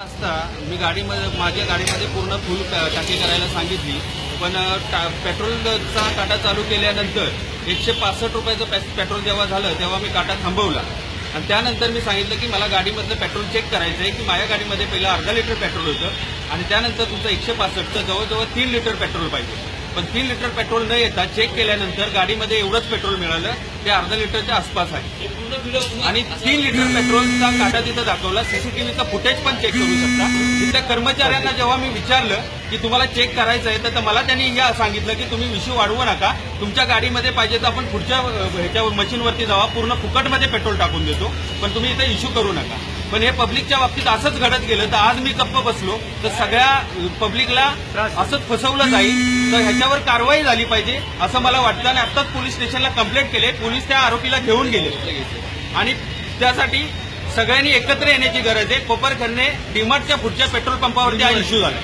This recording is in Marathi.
असता मी गाडीमध्ये माझ्या गाडीमध्ये पूर्ण फुल टाकी करायला सांगितली. पण टा- पेट्रोलचा काटा चालू केल्यानंतर एकशे पासष्ट रुपयाचं पे- पेट्रोल जेव्हा झालं तेव्हा मी काटा थांबवला. आणि त्यानंतर मी सांगितलं की मला गाडीमधलं पेट्रोल चेक करायचं आहे की माझ्या गाडीमध्ये पहिलं अर्धा लिटर पेट्रोल होतं आणि त्यानंतर तुमचं एकशे पासष्टचं जवळजवळ तीन लिटर पेट्रोल पाहिजे. पण तीन लिटर पेट्रोल न येता चेक केल्यानंतर गाडीमध्ये एवढंच पेट्रोल मिळालं ते अर्धा लिटरच्या आसपास आहे. आणि तीन लिटर पेट्रोलचा काटा तिथं दाखवला सीसीटीव्हीचा फुटेज पण चेक करू शकता. तिथल्या कर्मचाऱ्यांना जेव्हा मी विचारलं की तुम्हाला चेक करायचं आहे तर मला त्यांनी या सांगितलं की तुम्ही विषू वाढवू नका. तुमच्या गाडीमध्ये पाहिजे तर आपण पुढच्या ह्याच्यावर मशीनवरती जावा. पूर्ण फुकटमध्ये पेट्रोल टाकून देतो. पण तुम्ही इथे इश्यू करू नका. पण हे पब्लिकच्या बाबतीत असंच घडत गेलं. तर आज मी गप्प बसलो. तर सगळ्या पब्लिकला असंच फसवलं जाईल. तर ह्याच्यावर कारवाई झाली पाहिजे असं मला वाटतं. आणि आत्ताच पोलीस स्टेशनला कंप्लेंट केले. पोलीस त्या आरोपीला घेऊन गेले. आणि त्यासाठी सगळ्यांनी एकत्र येण्याची गरज आहे. कोपरखन्ने डीमार्टच्या पुढच्या पेट्रोल पंपावरती हा इश्यू झाला.